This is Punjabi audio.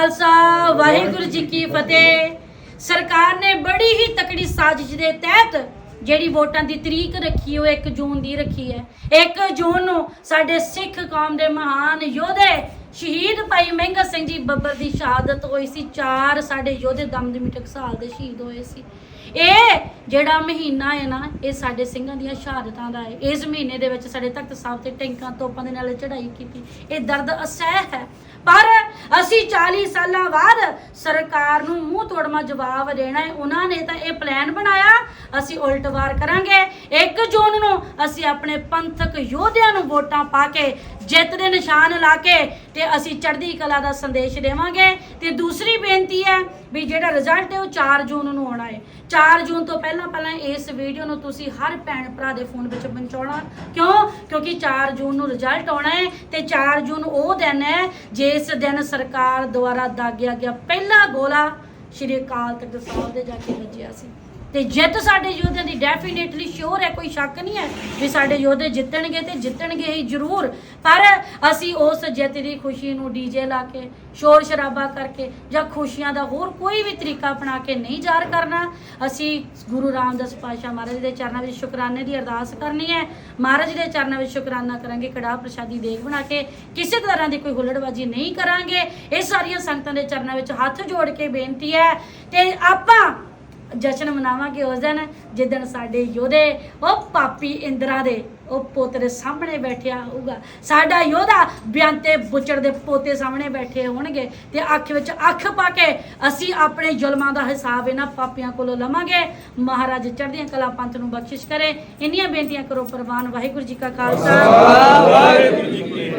ਖਾਲਸਾ, ਵਾਹਿਗੁਰੂ ਜੀ ਕੀ ਫਤਿਹ। ਸਰਕਾਰ ਨੇ ਬੜੀ ਹੀ ਤਕੜੀ ਸਾਜ਼ਿਸ਼ ਦੇ ਤਹਿਤ ਜਿਹੜੀ ਵੋਟਾਂ ਦੀ ਤਰੀਕ ਰੱਖੀ, ਉਹ 1 ਜੂਨ ਦੀ ਰੱਖੀ ਹੈ। 1 ਜੂਨ ਨੂੰ ਸਾਡੇ ਸਿੱਖ ਕੌਮ ਦੇ ਮਹਾਨ ਯੋਧੇ ਸ਼ਹੀਦ ਭਾਈ ਮਹਿੰਗਾ ਸਿੰਘ ਜੀ ਬੱਬਰ ਦੀ ਸ਼ਹਾਦਤ ਹੋਈ ਸੀ। ਚਾਰ ਸਾਡੇ ਯੋਧੇ ਦਮਦਮੀ ਟਕਸਾਲ ਦੇ ਸ਼ਹੀਦ ਹੋਏ ਸੀ। ਇਹ ਜਿਹੜਾ ਮਹੀਨਾ ਹੈ ਨਾ, ਇਹ ਸਾਡੇ ਸਿੰਘਾਂ ਦੀਆਂ ਸ਼ਹਾਦਤਾਂ ਦਾ ਹੈ। ਇਸ ਮਹੀਨੇ ਦੇ ਵਿੱਚ ਸਾਡੇ ਤਖਤ ਸਾਹਿਬ ਤੇ ਟੈਂਕਾਂ ਤੋਪਾਂ ਦੇ ਨਾਲ ਚੜ੍ਹਾਈ ਕੀਤੀ। ਇਹ ਦਰਦ ਅਸਹਿ ਹੈ। ਪਰ ਅਸੀਂ 40 ਸਾਲਾਂ ਬਾਅਦ ਸਰਕਾਰ ਨੂੰ ਮੂੰਹ ਤੋੜਮਾ ਜਵਾਬ ਦੇਣਾ ਹੈ। ਉਹਨਾਂ ਨੇ ਤਾਂ ਇਹ ਪਲਾਨ ਬਣਾਇਆ। ਅਸੀਂ ਉਲਟ ਵਾਰ ਕਰਾਂਗੇ। 1 ਜੂਨ ਅਸੀਂ ਆਪਣੇ ਪੰਥਕ ਯੋਧਿਆਂ ਨੂੰ ਵੋਟਾਂ ਪਾ ਕੇ ਜਿੱਤ ਦੇ ਨਿਸ਼ਾਨ ਲਾ ਕੇ ਤੇ ਅਸੀਂ ਚੜ੍ਹਦੀ ਕਲਾ ਦਾ ਸੰਦੇਸ਼ ਦੇਵਾਂਗੇ। ਤੇ ਦੂਸਰੀ ਬੇਨਤੀ ਹੈ ਵੀ ਜਿਹੜਾ ਰਿਜ਼ਲਟ ਹੈ ਉਹ 4 ਜੂਨ ਨੂੰ ਆਉਣਾ ਹੈ। 4 ਜੂਨ ਤੋਂ ਪਹਿਲਾਂ ਪਹਿਲਾਂ ਇਸ ਵੀਡੀਓ ਨੂੰ ਤੁਸੀਂ ਹਰ ਭੈਣ ਭਰਾ ਦੇ ਫੋਨ ਵਿੱਚ ਪਹੁੰਚਾਉਣਾ। ਕਿਉਂ? ਕਿਉਂਕਿ 4 ਜੂਨ ਨੂੰ ਰਿਜ਼ਲਟ ਆਉਣਾ ਹੈ ਤੇ 4 ਜੂਨ ਉਹ ਦਿਨ ਹੈ ਜਿਸ ਦਿਨ ਸਰਕਾਰ ਦੁਆਰਾ ਦਾਗਿਆ ਗਿਆ ਪਹਿਲਾ ਗੋਲਾ ਸ਼੍ਰੀ ਅਕਾਲ ਤਖਤ ਸਾਹਿਬ ਦੇ ਜਾ ਕੇ ਵੱਜਿਆ ਸੀ। ਤੇ ਜਿੱਤ ਸਾਡੇ ਯੋਧਿਆਂ ਦੀ ਡੈਫੀਨੇਟਲੀ ਸ਼ੋਰ ਹੈ, ਕੋਈ ਸ਼ੱਕ ਨਹੀਂ ਹੈ ਵੀ ਸਾਡੇ ਯੋਧੇ ਜਿੱਤਣਗੇ ਤੇ ਜਿੱਤਣਗੇ ਹੀ ਜ਼ਰੂਰ। ਪਰ ਅਸੀਂ ਉਸ ਜਿੱਤ ਦੀ ਖੁਸ਼ੀ ਨੂੰ ਡੀਜੇ ਲਾ ਕੇ, ਸ਼ੋਰ ਸ਼ਰਾਬਾ ਕਰਕੇ ਜਾਂ ਖੁਸ਼ੀਆਂ ਦਾ ਹੋਰ ਕੋਈ ਵੀ ਤਰੀਕਾ ਅਪਣਾ ਕੇ ਨਹੀਂ ਜ਼ਾਹਰ ਕਰਨਾ, ਅਸੀਂ ਗੁਰੂ ਰਾਮਦਾਸ ਪਾਤਸ਼ਾਹ ਮਹਾਰਾਜ ਦੇ ਚਰਨਾਂ ਵਿੱਚ ਸ਼ੁਕਰਾਨੇ ਦੀ ਅਰਦਾਸ ਕਰਨੀ ਹੈ। ਮਹਾਰਾਜ ਦੇ ਚਰਨਾਂ ਵਿੱਚ ਸ਼ੁਕਰਾਨਾ ਕਰਾਂਗੇ, ਕੜਾਹ ਪ੍ਰਸ਼ਾਦੀ ਦੇਗ ਬਣਾ ਕੇ, ਕਿਸੇ ਤਰ੍ਹਾਂ ਦੀ ਕੋਈ ਹੁੱਲੜਬਾਜ਼ੀ ਨਹੀਂ ਕਰਾਂਗੇ। ਇਹ ਸਾਰੀਆਂ ਸੰਗਤਾਂ ਦੇ ਚਰਨਾਂ ਵਿੱਚ ਹੱਥ ਜੋੜ ਕੇ ਬੇਨਤੀ ਹੈ ਤੇ ਆਪਾਂ ਜਸ਼ਨ ਮਨਾਵਾਂਗੇ ਉਸ ਦਿਨ ਜਿੱਦਣ ਸਾਡੇ ਯੋਧੇ, ਉਹ ਪਾਪੀ ਇੰਦਰਾ ਦੇ, ਉਹ ਪੋਤਰੇ ਸਾਹਮਣੇ ਬੈਠਿਆ ਹੋਊਗਾ। ਸਾਡਾ ਯੋਧਾ ਬਿਆੰਤੇ ਬੁੱਚੜ ਦੇ ਪੋਤੇ ਸਾਹਮਣੇ ਬੈਠੇ ਹੋਣਗੇ ਤੇ ਅੱਖ ਵਿੱਚ ਅੱਖ ਪਾ ਕੇ ਅਸੀਂ ਆਪਣੇ ਜ਼ੁਲਮਾਂ ਦਾ ਹਿਸਾਬ ਇਹਨਾਂ ਪਾਪੀਆਂ ਕੋਲੋਂ ਲਵਾਂਗੇ। ਮਹਾਰਾਜ ਚੜ੍ਹਦੀਆਂ ਕਲਾ ਪੰਥ ਨੂੰ ਬਖਸ਼ਿਸ਼ ਕਰੇ। ਇੰਨੀਆਂ ਬੇਨਤੀਆਂ ਕਰੋ ਪ੍ਰਵਾਨ ਵਾਹਿਗੁਰੂ ਜੀ ਕਾ ਖਾਲਸਾ। ਵਾਹਿਗੁਰੂ ਜੀ ਕੀ